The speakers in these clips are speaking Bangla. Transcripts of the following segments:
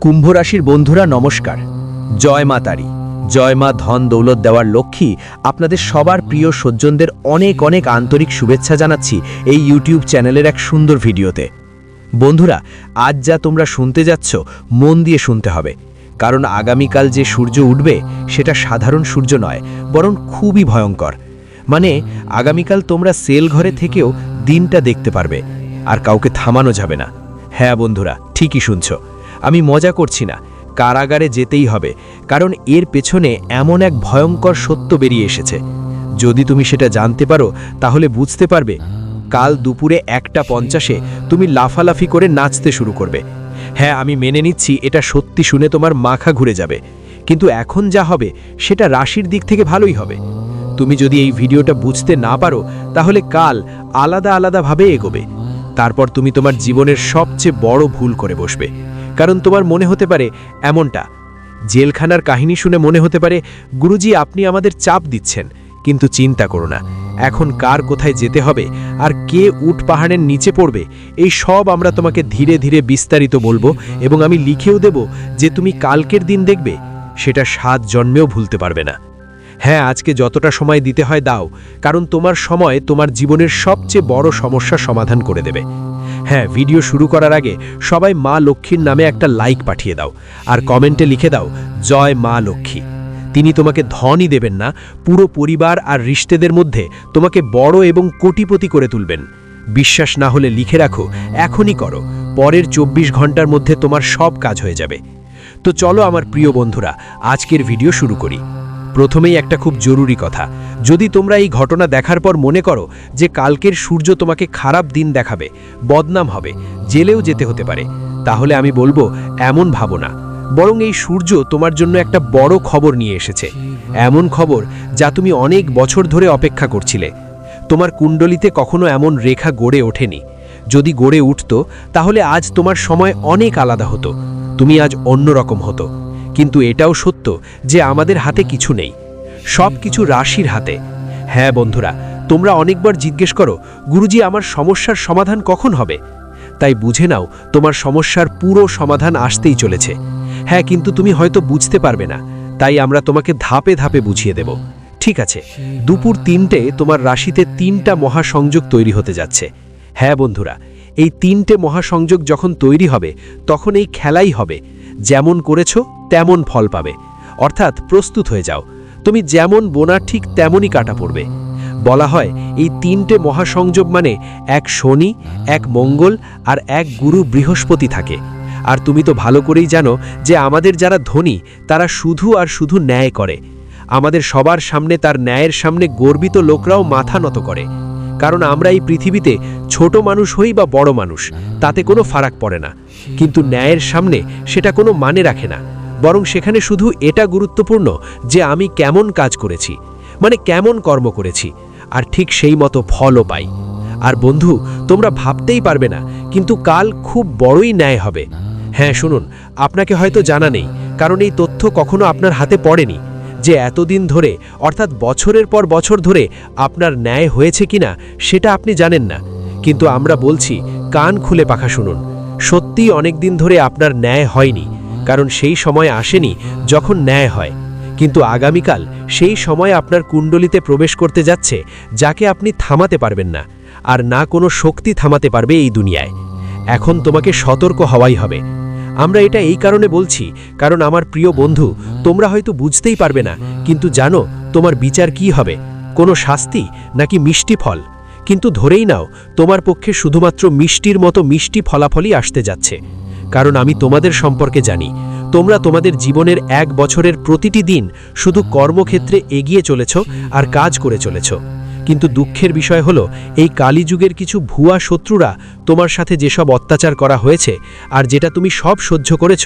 কুম্ভ রাশির বন্ধুরা, নমস্কার। জয় মা তারি। জয় মা ধন দৌলত দেওয়ার লক্ষ্মী আপনাদের সবার প্রিয় সজ্জনদের অনেক অনেক আন্তরিক শুভেচ্ছা জানাচ্ছি এই ইউটিউব চ্যানেলের এক সুন্দর ভিডিওতে। বন্ধুরা, আজ যা তোমরা শুনতে যাচ্ছ, মন দিয়ে শুনতে হবে। কারণ আগামীকাল যে সূর্য উঠবে, সেটা সাধারণ সূর্য নয়, বরং খুবই ভয়ঙ্কর। মানে আগামীকাল তোমরা সেল ঘরে থেকেও দিনটা দেখতে পারবে, আর কাউকে থামানো যাবে না। হ্যাঁ বন্ধুরা, ঠিকই শুনছ। আমি মজা করছি না। কারাগারে যেতেই হবে, কারণ এর পেছনে এমন এক ভয়ঙ্কর সত্য বেরিয়ে এসেছে। যদি তুমি সেটা জানতে পারো, তাহলে বুঝতে পারবে, কাল দুপুরে একটা পঞ্চাশে তুমি লাফালাফি করে নাচতে শুরু করবে। হ্যাঁ আমি মেনে নিচ্ছি এটা সত্যি শুনে তোমার মাখা ঘুরে যাবে। কিন্তু এখন যা হবে, সেটা রাশির দিক থেকে ভালোই হবে। তুমি যদি এই ভিডিওটা বুঝতে না পারো, তাহলে কাল আলাদা আলাদাভাবে এগোবে। তারপর তুমি তোমার জীবনের সবচেয়ে বড় ভুল করে বসবে। কারণ তোমার মনে হতে পারে এমনটা। জেলখানার কাহিনী শুনে মনে হতে পারে, গুরুজি আপনি আমাদের চাপ দিচ্ছেন, কিন্তু চিন্তা করো না। এখন কার কোথায় যেতে হবে, আর কে উট পাহাড়ের নিচে পড়বে, এই সব আমরা তোমাকে ধীরে ধীরে বিস্তারিত বলব এবং আমি লিখেও দেব যে তুমি কালকের দিন দেখবে, সেটা সাত জন্মেও ভুলতে পারবে না। হ্যাঁ আজকে যতটা সময় দিতে হয় দাও, কারণ তোমার সময় তোমার জীবনের সবচেয়ে বড় সমস্যা সমাধান করে দেবে। হ্যাঁ ভিডিও শুরু করার আগে সবাই মা লক্ষ্মীর নামে একটা লাইক পাঠিয়ে দাও আর কমেন্টে লিখে দাও, জয় মা লক্ষ্মী। তিনি তোমাকে ধনই দেবেন না, পুরো পরিবার আর রিশ্তেদের মধ্যে তোমাকে বড় এবং কোটিপতি করে তুলবেন। বিশ্বাস না হলে লিখে রাখো, এখনই করো, পরের চব্বিশ ঘণ্টার মধ্যে তোমার সব কাজ হয়ে যাবে। তো চলো আমার প্রিয় বন্ধুরা, আজকের ভিডিও শুরু করি। প্রথমেই একটা খুব জরুরি কথা। যদি তোমরা এই ঘটনা দেখার পর মনে করো যে কালকের সূর্য তোমাকে খারাপ দিন দেখাবে, বদনাম হবে, জেলেও যেতে হতে পারে, তাহলে আমি বলব এমন ভাবো না। বরং এই সূর্য তোমার জন্য একটা বড় খবর নিয়ে এসেছে। এমন খবর যা তুমি অনেক বছর ধরে অপেক্ষা করছিলে। তোমার কুণ্ডলিতে কখনো এমন রেখা গড়ে ওঠেনি। যদি গড়ে উঠত, তাহলে আজ তোমার সময় অনেক আলাদা হতো। তুমি আজ অন্যরকম হতো। কিন্তু এটাও সত্য যে আমাদের হাতে কিছু নেই। সব কিছু রাশির হাতে। হ্যাঁ বন্ধুরা, তোমরা অনেকবার জিজ্ঞেস করো, গুরুজি, আমার সমস্যার সমাধান কখন হবে? তাই বুঝে নাও, তোমার সমস্যার পুরো সমাধান আসতেই চলেছে। হ্যাঁ কিন্তু তুমি হয়তো বুঝতে পারবে না, তাই আমরা তোমাকে ধাপে ধাপে বুঝিয়ে দেব। ঠিক আছে, দুপুর তিনটে তোমার রাশিতে তিনটা মহাসংযোগ তৈরি হতে যাচ্ছে। হ্যাঁ বন্ধুরা, এই তিনটে মহাসংযোগ যখন তৈরি হবে, তখন এই খেলাই হবে। যেমন করেছ, তেমন ফল পাবে। অর্থাৎ প্রস্তুত হয়ে যাও। তুমি যেমন বোনা ঠিক তেমনই কাটা পড়বে। বলা হয়, এই তিনটে মহাসংযোগ মানে এক শনি, এক মঙ্গল আর এক গুরু বৃহস্পতি থাকে। আর তুমি তো ভালো করেই জানো যে আমাদের যারা ধনী, তারা শুধু আর শুধু ন্যায় করে। আমাদের সবার সামনে তার ন্যায়ের সামনে গর্বিত লোকরাও মাথা নত করে। কারণ আমরা এই পৃথিবীতে ছোট মানুষ হই বা বড় মানুষ, তাতে কোনো ফারাক পড়ে না। কিন্তু ন্যায়ের সামনে সেটা কোনো মানে রাখে না। বরং সেখানে শুধু এটা গুরুত্বপূর্ণ যে আমি কেমন কাজ করেছি মানে কেমন কর্ম করেছি, আর ঠিক সেই মতো ফলও পাই। আর বন্ধু, তোমরা ভাবতেই পারবে না, কিন্তু কাল খুব বড়ই ন্যায় হবে। হ্যাঁ শুনুন, আপনাকে হয়তো জানা নেই, কারণ এই তথ্য কখনো আপনার হাতে পড়েনি, যে এতদিন ধরে, অর্থাৎ বছরের পর বছর ধরে, আপনার ন্যায় হয়েছে কিনা, সেটা আপনি জানেন না। কিন্তু আমরা বলছি, কান খুলে পাখা শুনুন। সত্যিই অনেক দিন ধরে আপনার ন্যায় হয়নি, কারণ সেই সময় আসেনি যখন ন্যায় হয়। কিন্তু আগামীকাল সেই সময় আপনার কুণ্ডলিতে প্রবেশ করতে যাচ্ছে, যাকে আপনি থামাতে পারবেন না, আর না কোনো শক্তি থামাতে পারবে এই দুনিয়ায়। এখন তোমাকে সতর্ক হওয়াই হবে। আমরা এটা এই কারণে বলছি, কারণ আমার প্রিয় বন্ধু, তোমরা হয়তো বুঝতেই পারবে না, কিন্তু জানো তোমার বিচার কি হবে? কোনো শাস্তি নাকি মিষ্টি ফল? কিন্তু ধরেই নাও, তোমার পক্ষে শুধুমাত্র মিষ্টির মতো মিষ্টি ফলাফলই আসতে যাচ্ছে। কারণ আমি তোমাদের সম্পর্কে জানি, তোমরা তোমাদের জীবনের এক বছরের প্রতিটি দিন শুধু কর্মক্ষেত্রে এগিয়ে চলেছ আর কাজ করে চলেছ। কিন্তু দুঃখের বিষয় হলো, এই কালীযুগের কিছু ভুয়া শত্রুরা তোমার সাথে যেসব অত্যাচার করা হয়েছে আর যেটা তুমি সব সহ্য করেছ,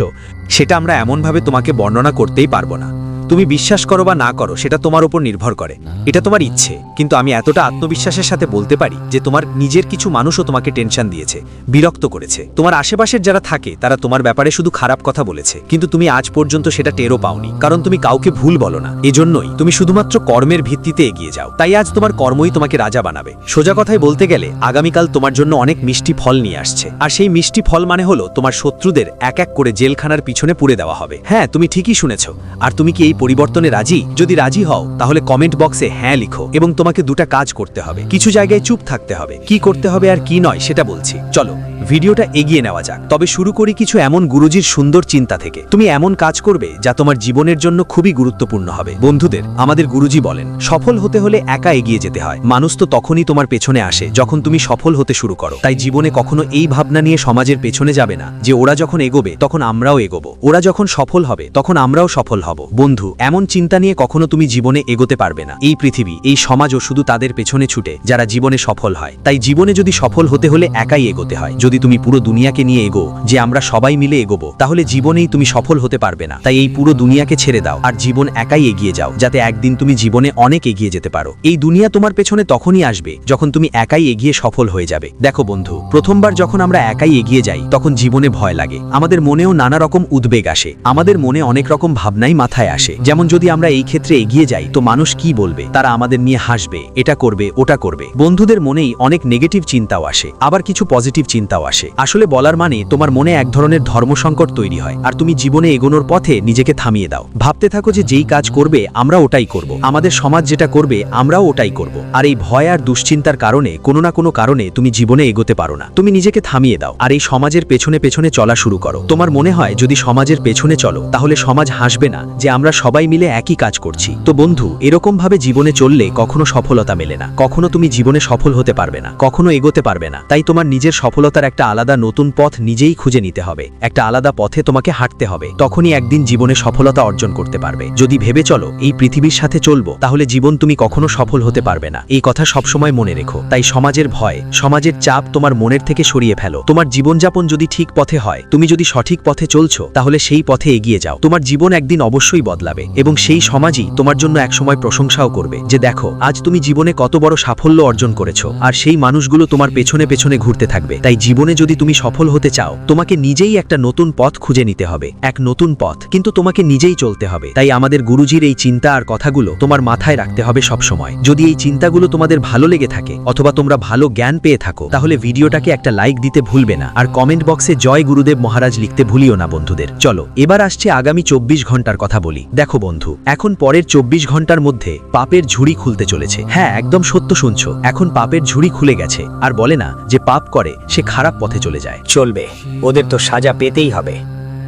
সেটা আমরা এমনভাবে তোমাকে বর্ণনা করতেই পারব না। তুমি বিশ্বাস করো বা না করো সেটা তোমার উপর নির্ভর করে। এটা তোমার ইচ্ছে। কিন্তু আমি এতটা আত্মবিশ্বাসের সাথে বলতে পারি যে তোমার নিজের কিছু মানুষও তোমাকে টেনশন দিয়েছে বিরক্ত করেছে। তোমার আশেপাশের যারা থাকে তারা তোমার ব্যাপারে শুধু খারাপ কথা বলেছে। কিন্তু তুমি আজ পর্যন্ত সেটা টেরও পাওনি কারণ তুমি কাউকে ভুল বলো না। এজন্যই তুমি শুধুমাত্র কর্মের ভিত্তিতে এগিয়ে যাও। তাই আজ তোমার কর্মই তোমাকে রাজা বানাবে। সোজা কথায় বলতে গেলে আগামীকাল তোমার জন্য অনেক মিষ্টি ফল নিয়ে আসছে। আর সেই মিষ্টি ফল মানে হলো তোমার শত্রুদের এক এক করে জেলখানার পিছনে পুড়ে দেওয়া হবে। হ্যাঁ তুমি ঠিকই শুনেছ। আর তুমি কি এই পরিবর্তনে রাজি? যদি রাজি হও, তাহলে কমেন্ট বক্সে হ্যাঁ লিখো এবং তোমাকে দুটা কাজ করতে হবে। কিছু জায়গায় চুপ থাকতে হবে। কি করতে হবে আর কি নয়, সেটা বলছি। চলো, ভিডিওটা এগিয়ে নেওয়া যাক। তবে শুরু করি কিছু এমন গুরুজির সুন্দর চিন্তা থেকে। তুমি এমন কাজ করবে যা তোমার জীবনের জন্য খুবই গুরুত্বপূর্ণ হবে। বন্ধুদের, আমাদের গুরুজি বলেন, সফল হতে হলে একা এগিয়ে যেতে হয়। মানুষ তো তখনই তোমার পেছনে আসে, যখন তুমি সফল হতে শুরু করো। তাই জীবনে কখনো এই ভাবনা নিয়ে সমাজের পেছনে যাবে না যে ওরা যখন এগোবে, তখন আমরাও এগোবো। ওরা যখন সফল হবে, তখন আমরাও সফল হব। বন্ধু এমন চিন্তা নিয়ে কখনো তুমি জীবনে এগোতে পারবে না। এই পৃথিবী, এই সমাজও শুধু তাদের পেছনে ছুটে, যারা জীবনে সফল হয়। তাই জীবনে যদি সফল হতে হলে একাই এগোতে হয়। যদি তুমি পুরো দুনিয়াকে নিয়ে এগো, যে আমরা সবাই মিলে এগোবো, তাহলে জীবনেই তুমি সফল হতে পারবে না। তাই এই পুরো দুনিয়াকে ছেড়ে দাও আর জীবন একাই এগিয়ে যাও, যাতে একদিন তুমি জীবনে অনেক এগিয়ে যেতে পারো। এই দুনিয়া তোমার পেছনে তখনই আসবে, যখন তুমি একাই এগিয়ে সফল হয়ে যাবে। দেখো বন্ধু, প্রথমবার যখন আমরা একাই এগিয়ে যাই, তখন জীবনে ভয় লাগে। আমাদের মনেও নানা রকম উদ্বেগ আসে। আমাদের মনে অনেক রকম ভাবনাই মাথায় আসে। যেমন যদি আমরা এই ক্ষেত্রে এগিয়ে যাই, তো মানুষ কি বলবে? তারা আমাদের নিয়ে হাসবে, এটা করবে, ওটা করবে। বন্ধুদের মনেই অনেক নেগেটিভ চিন্তাও আসে, আবার কিছু পজিটিভ চিন্তাও আসে। আসলে বলার মানে তোমার মনে এক ধরনের ধর্মসংকট তৈরি হয়, আর তুমি জীবনে এগোনোর পথে নিজেকে থামিয়ে দাও। ভাবতে থাকো যে যেই কাজ করবে, আমরা ওটাই করব। আমাদের সমাজ যেটা করবে, আমরাও ওটাই করব। আর এই ভয় আর দুশ্চিন্তার কারণে, কোনো না কোনো কারণে তুমি জীবনে এগোতে পারো না। তুমি নিজেকে থামিয়ে দাও, আর এই সমাজের পেছনে পেছনে চলা শুরু করো। তোমার মনে হয়, যদি সমাজের পেছনে চলো, তাহলে সমাজ হাসবে না যে আমরা সবাই মিলে একই কাজ করছি। তো বন্ধু এরকম ভাবে জীবনে চললে কখনো সফলতা মেলে না। কখনো তুমি জীবনে সফল হতে পারবে না। কখনো এগোতে পারবে না। তাই তোমার নিজের সফলতার একটা আলাদা নতুন পথ নিজেই খুঁজে নিতে হবে। একটা আলাদা পথে তোমাকে হাঁটতে হবে। তখনই একদিন জীবনে সফলতা অর্জন করতে পারবে। যদি ভেবে চলো, এই পৃথিবীর সাথে চলবো, তাহলে জীবন তুমি কখনো সফল হতে পারবে না। এই কথা সবসময় মনে রেখো। তাই সমাজের ভয়, সমাজের চাপ তোমার মনের থেকে সরিয়ে ফেলো। তোমার জীবনযাপন যদি ঠিক পথে হয়, তুমি যদি সঠিক পথে চলছো, তাহলে সেই পথে এগিয়ে যাও। তোমার জীবন একদিন অবশ্যই বদলাবে। এবং সেই সমাজই তোমার জন্য একসময় প্রশংসাও করবে যে দেখো, আজ তুমি জীবনে কত বড় সাফল্য অর্জন করেছ আর সেই মানুষগুলো তোমার পেছনে পেছনে ঘুরতে থাকবে। তাই জীবনে যদি তুমি সফল হতে চাও, তোমাকে নিজেই একটা নতুন পথ খুঁজে নিতে হবে, এক নতুন পথ। কিন্তু তোমাকে নিজেই চলতে হবে। তাই আমাদের গুরুজির এই চিন্তা আর কথাগুলো তোমার মাথায় রাখতে হবে সবসময়। যদি এই চিন্তাগুলো তোমাদের ভালো লেগে থাকে অথবা তোমরা ভালো জ্ঞান পেয়ে থাকো, তাহলে ভিডিওটাকে একটা লাইক দিতে ভুলবে না। আর কমেন্ট বক্সে জয় গুরুদেব মহারাজ লিখতে ভুলিও না বন্ধুদের। চলো, এবার আসছে আগামী চব্বিশ ঘণ্টার কথা বলি। দেখো বন্ধু, এখন পরের চব্বিশ ঘণ্টার মধ্যে পাপের ঝুড়ি খুলতে চলেছে। হ্যাঁ একদম সত্য শুনছো। এখন পাপের ঝুড়ি খুলে গেছে। আর বলে না যে পাপ করে, সে খারাপ পথে চলে যায়। চলবে। ওদের তো সাজা পেতেই হবে।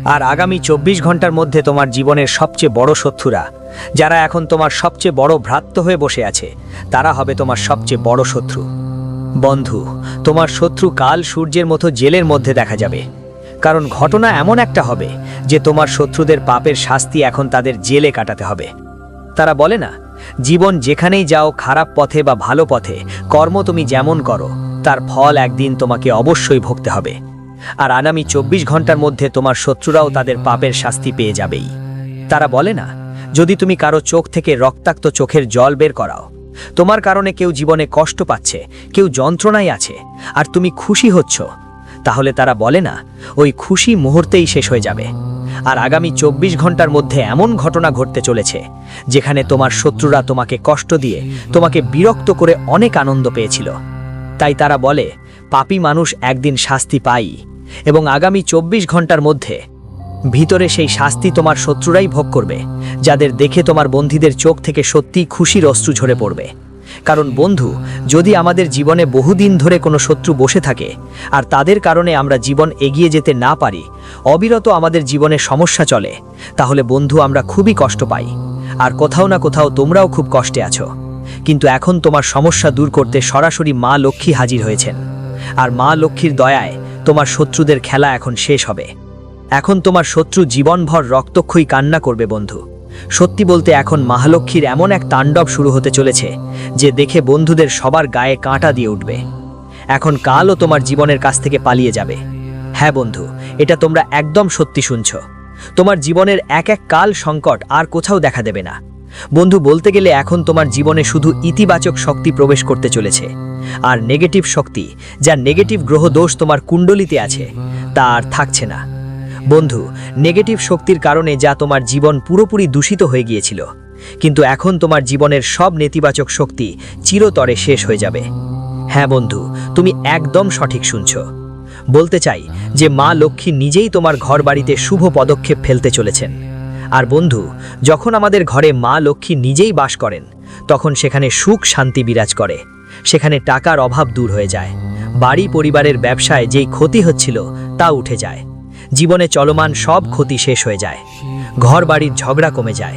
আর আগামী চব্বিশ ঘণ্টার মধ্যে তোমার জীবনের সবচেয়ে বড় শত্রুরা, যারা এখন তোমার সবচেয়ে বড় ভ্রাত্য হয়ে বসে আছে, তারা হবে তোমার সবচেয়ে বড় শত্রু। বন্ধু, তোমার শত্রু কাল সূর্যের মতো জেলের মধ্যে দেখা যাবে। কারণ ঘটনা এমন একটা হবে যে তোমার শত্রুদের পাপের শাস্তি এখন তাদের জেলে কাটাতে হবে। তারা বলে না, জীবন যেখানেই যাও, খারাপ পথে বা ভালো পথে, কর্ম তুমি যেমন করো, তার ফল একদিন তোমাকে অবশ্যই ভুগতে হবে। আর আগামী চব্বিশ ঘণ্টার মধ্যে তোমার শত্রুরাও তাদের পাপের শাস্তি পেয়ে যাবেই। তারা বলে না, যদি তুমি কারও চোখ থেকে রক্তাক্ত চোখের জল বের করাও, তোমার কারণে কেউ জীবনে কষ্ট পাচ্ছে, কেউ যন্ত্রণায় আছে, আর তুমি খুশি হচ্ছ তাহলে তারা বলে না, ওই খুশি মুহূর্তেই শেষ হয়ে যাবে। আর আগামী চব্বিশ ঘণ্টার মধ্যে এমন ঘটনা ঘটতে চলেছে, যেখানে তোমার শত্রুরা তোমাকে কষ্ট দিয়ে, তোমাকে বিরক্ত করে অনেক আনন্দ পেয়েছিল। তাই তারা বলে, পাপী মানুষ একদিন শাস্তি পাই, এবং আগামী চব্বিশ ঘণ্টার মধ্যে ভিতরে সেই শাস্তি তোমার শত্রুরাই ভোগ করবে, যাদের দেখে তোমার বন্ধুদের চোখ থেকে সত্যি খুশির অশ্রু ঝরে পড়বে। কারণ বন্ধু, যদি আমাদের জীবনে বহুদিন ধরে কোনো শত্রু বসে থাকে, আর তাদের কারণে আমরা জীবন এগিয়ে যেতে না পারি, অবিরত আমাদের জীবনে সমস্যা চলে, তাহলে বন্ধু আমরা খুবই কষ্ট পাই। আর কোথাও না কোথাও তোমরাও খুব কষ্টে আছো। কিন্তু এখন তোমার সমস্যা দূর করতে সরাসরি মা লক্ষ্মী হাজির হয়েছেন। আর মা লক্ষ্মীর দয়ায় তোমার শত্রুদের খেলা এখন শেষ হবে। এখন তোমার শত্রু জীবনভর রক্তক্ষয়ী কান্না করবে বন্ধু। সত্যি বলতে এখন মহালক্ষ্মীর এমন এক তাণ্ডব শুরু হতে চলেছে, যে দেখে বন্ধুদের সবার গায়ে কাঁটা দিয়ে উঠবে। এখন কালও তোমার জীবনের কাছ থেকে পালিয়ে যাবে। হ্যাঁ বন্ধু, এটা তোমরা একদম সত্যি শুনছ। তোমার জীবনের এক এক কাল সংকট আর কোথাও দেখা দেবে না। বন্ধু, বলতে গেলে এখন তোমার জীবনে শুধু ইতিবাচক শক্তি প্রবেশ করতে চলেছে, আর নেগেটিভ শক্তি যা নেগেটিভ গ্রহ দোষ তোমার কুণ্ডলিতে আছে, তা আর থাকছে না। বন্ধু নেগেটিভ শক্তির কারণে যা তোমার জীবন পুরোপুরি দূষিত হয়ে গিয়েছিল, কিন্তু এখন তোমার জীবনের সব নেতিবাচক শক্তি চিরতরে শেষ হয়ে যাবে। হ্যাঁ বন্ধু, তুমি একদম সঠিক শুনছ। বলতে চাই যে মা লক্ষ্মী নিজেই তোমার ঘর বাড়িতে শুভ পদক্ষেপ ফেলতে চলেছেন। আর বন্ধু, যখন আমাদের ঘরে মা লক্ষ্মী নিজেই বাস করেন, তখন সেখানে সুখ শান্তি বিরাজ করে, সেখানে টাকার অভাব দূর হয়ে যায়, বাড়ি পরিবারের ব্যবসায় যেই ক্ষতি হচ্ছিল, তা উঠে যায়। জীবনে চলমান সব ক্ষতি শেষ হয়ে যায়। ঘর বাড়ির ঝগড়া কমে যায়।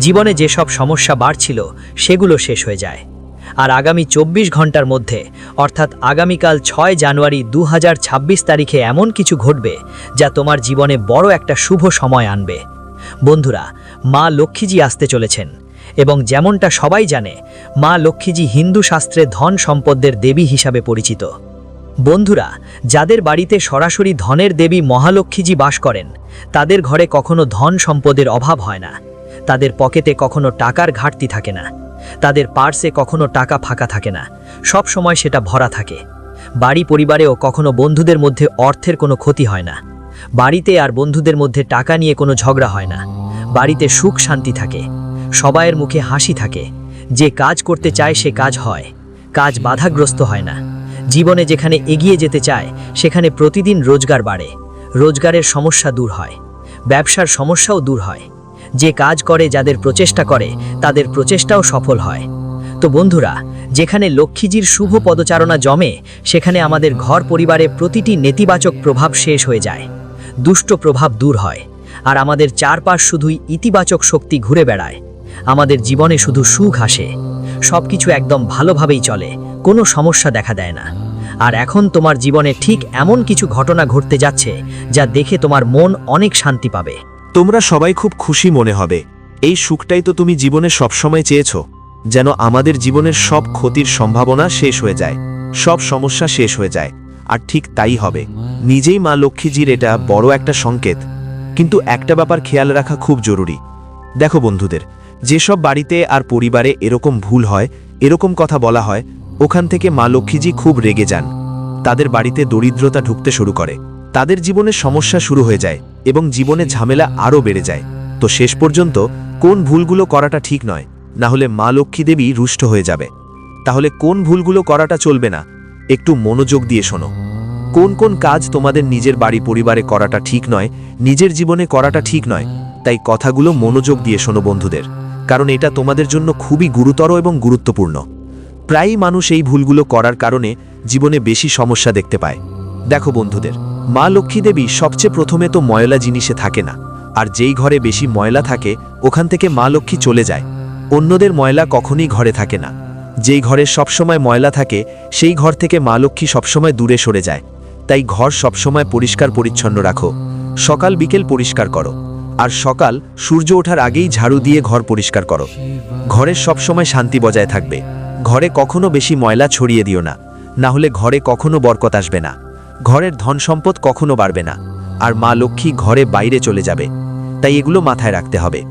জীবনে যেসব সমস্যা বাড়ছিল, সেগুলো শেষ হয়ে যায়। আর আগামী চব্বিশ ঘণ্টার মধ্যে, অর্থাৎ আগামীকাল ছয় জানুয়ারি দু হাজার ছাব্বিশ তারিখে এমন কিছু ঘটবে, যা তোমার জীবনে বড় একটা শুভ সময় আনবে। বন্ধুরা, মা লক্ষ্মীজি আসতে চলেছেন। এবং যেমনটা সবাই জানে, মা লক্ষ্মীজি হিন্দু শাস্ত্রে ধন সম্পদের দেবী হিসাবে পরিচিত। বন্ধুরা, যাদের বাড়িতে সরাসরি ধনের দেবী মহালক্ষ্মীজি বাস করেন, তাদের ঘরে কখনো ধন সম্পদের অভাব হয় না। তাদের পকেটে কখনো টাকার ঘাটতি থাকে না। তাদের পার্সে কখনো টাকা ফাঁকা থাকে না। সব সময় সেটা ভরা থাকে। বাড়ি পরিবারেও কখনো বন্ধুদের মধ্যে অর্থের কোনো ক্ষতি হয় না। বাড়িতে আর বন্ধুদের মধ্যে টাকা নিয়ে কোনো ঝগড়া হয় না। বাড়িতে সুখ শান্তি থাকে। সবাইয়ের মুখে হাসি থাকে। যে কাজ করতে চায় সে কাজ হয়। কাজ বাধাগ্রস্ত হয় না। জীবনে যেখানে এগিয়ে যেতে চায়, সেখানে প্রতিদিন রোজগার বাড়ে। রোজগারের সমস্যা দূর হয়। ব্যবসার সমস্যাও দূর হয়। যে কাজ করে যাদের প্রচেষ্টা করে, তাদের প্রচেষ্টাও সফল হয়। তো বন্ধুরা, যেখানে লক্ষ্মীজির শুভ পদচারণা জমে, সেখানে আমাদের ঘর পরিবারে প্রতিটি নেতিবাচক প্রভাব শেষ হয়ে যায়। দুষ্ট প্রভাব দূর হয়। আর আমাদের চারপাশ শুধুই ইতিবাচক শক্তি ঘুরে বেড়ায়। আমাদের জীবনে শুধু সুখ আসে। সব কিছু একদম ভালোভাবেই চলে, কোনো সমস্যা দেখা দেয় না। আর এখন তোমার জীবনে ঠিক এমন কিছু ঘটনা ঘটতে যাচ্ছে, যা দেখে তোমার মন অনেক শান্তি পাবে। তোমরা সবাই খুব খুশি মনে হবে। এই সুখটাই তো তুমি জীবনে সবসময় চেয়েছ, যেন আমাদের জীবনের সব ক্ষতির সম্ভাবনা শেষ হয়ে যায়, সব সমস্যা শেষ হয়ে যায়। আর ঠিক তাই হবে। নিজেই মা লক্ষ্মীজির এটা বড় একটা সংকেত। কিন্তু একটা ব্যাপার খেয়াল রাখা খুব জরুরি। দেখো বন্ধুদের যেসব বাড়িতে আর পরিবারে এরকম ভুল হয়, এরকম কথা বলা হয়, ওখান থেকে মা লক্ষ্মীজি খুব রেগে যান। তাদের বাড়িতে দরিদ্রতা ঢুকতে শুরু করে। তাদের জীবনে সমস্যা শুরু হয়ে যায় এবং জীবনে ঝামেলা আরও বেড়ে যায়। তো শেষ পর্যন্ত কোন ভুলগুলো করাটা ঠিক নয়, না হলে মা লক্ষ্মী দেবী রুষ্ট হয়ে যাবে। তাহলে কোন ভুলগুলো করাটা চলবে না? একটু মনোযোগ দিয়ে শোনো। কোন কোন কাজ তোমাদের নিজের বাড়ি পরিবারে করাটা ঠিক নয়, নিজের জীবনে করাটা ঠিক নয়, তাই কথাগুলো মনোযোগ দিয়ে শোনো বন্ধুদের। কারণ এটা তোমাদের জন্য খুবই গুরুতর এবং গুরুত্বপূর্ণ। প্রায়ই মানুষ এই ভুলগুলো করার কারণে জীবনে বেশি সমস্যা দেখতে পায়। দেখো বন্ধুদের, মা লক্ষ্মী দেবী সবচেয়ে প্রথমে তো ময়লা জিনিসে থাকে না, আর যেই ঘরে বেশি ময়লা থাকে, ওখান থেকে মা লক্ষ্মী চলে যায়। অন্যদের ময়লা কখনই ঘরে থাকে না। যেই ঘরে সবসময় ময়লা থাকে, সেই ঘর থেকে মা লক্ষ্মী সবসময় দূরে সরে যায়। তাই ঘর সবসময় পরিষ্কার পরিচ্ছন্ন রাখো। সকাল বিকেল পরিষ্কার করো। আর সকাল, সূর্য ওঠার আগেই ঝাড়ু দিয়ে ঘর পরিষ্কার করো। ঘরের সবসময় শান্তি বজায় থাকবে। ঘরে কখনো বেশি ময়লা ছড়িয়ে দিও না। না হলে ঘরে কখনো বরকত আসবে না। ঘরের ধন সম্পদ কখনো বাড়বে না। আর মা লক্ষ্মী ঘরে বাইরে চলে যাবে। তাই এগুলো মাথায় রাখতে হবে।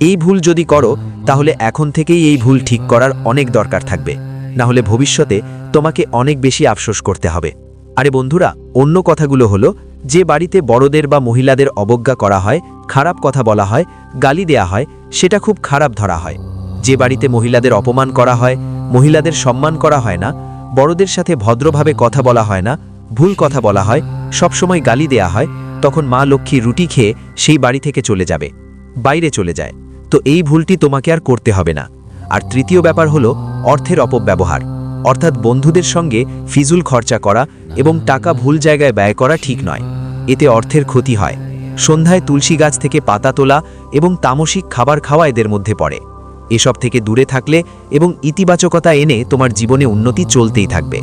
এই ভুল যদি করো, তাহলে এখন থেকেই এই ভুল ঠিক করার অনেক দরকার থাকবে। না হলে ভবিষ্যতে তোমাকে অনেক বেশি আফসোস করতে হবে। আরে বন্ধুরা, অন্য কথাগুলো হলো যে বাড়িতে বড়দের বা মহিলাদের অবজ্ঞা করা হয়, খারাপ কথা বলা হয়, গালি দেয়া হয়, সেটা খুব খারাপ ধরা হয়। যে বাড়িতে মহিলাদের অপমান করা হয়, মহিলাদের সম্মান করা হয় না, বড়দের সাথে ভদ্রভাবে কথা বলা হয় না, ভুল কথা বলা হয়, সবসময় গালি দেয়া হয়, তখন মা লক্ষ্মী রুটি খেয়ে সেই বাড়ি থেকে চলে যাবে, বাইরে চলে যায়। তো এই ভুলটি তোমাকে আর করতে হবে না। আর তৃতীয় ব্যাপার হলো, অর্থের অপব্যবহার। অর্থাৎ বন্ধুদের সঙ্গে ফিজুল খরচা করা এবং টাকা ভুল জায়গায় ব্যয় করা ঠিক নয়। এতে অর্থের ক্ষতি হয়। সন্ধ্যায় তুলসী গাছ থেকে পাতা তোলা এবং তামসিক খাবার খাওয়া এদের মধ্যে পড়ে। এসব থেকে দূরে থাকলে এবং ইতিবাচকতা এনে তোমার জীবনে উন্নতি চলতেই থাকবে।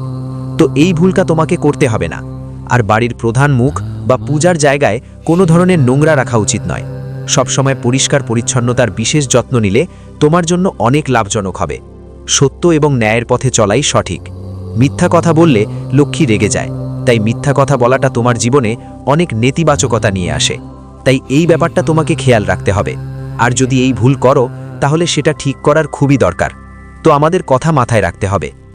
তো এই ভুলটা তোমাকে করতে হবে না। আর বাড়ির প্রধান মুখ বা পূজার জায়গায় কোনো ধরনের নোংরা রাখা উচিত নয়। সবসময় পরিষ্কার পরিচ্ছন্নতার বিশেষ যত্ন নিলে তোমার জন্য অনেক লাভজনক হবে। সত্য এবং ন্যায়ের পথে চলাই সঠিক। মিথ্যা কথা বললে লক্ষ্মী রেগে যায়, তাই মিথ্যা কথা বলাটা তোমার জীবনে অনেক নেতিবাচকতা নিয়ে আসে। তাই এই ব্যাপারটা তোমাকে খেয়াল রাখতে হবে। আর যদি এই ভুল করো, তাহলে সেটা ঠিক করার খুবই দরকার। তো আমাদের কথা মাথায় রাখতে হবে।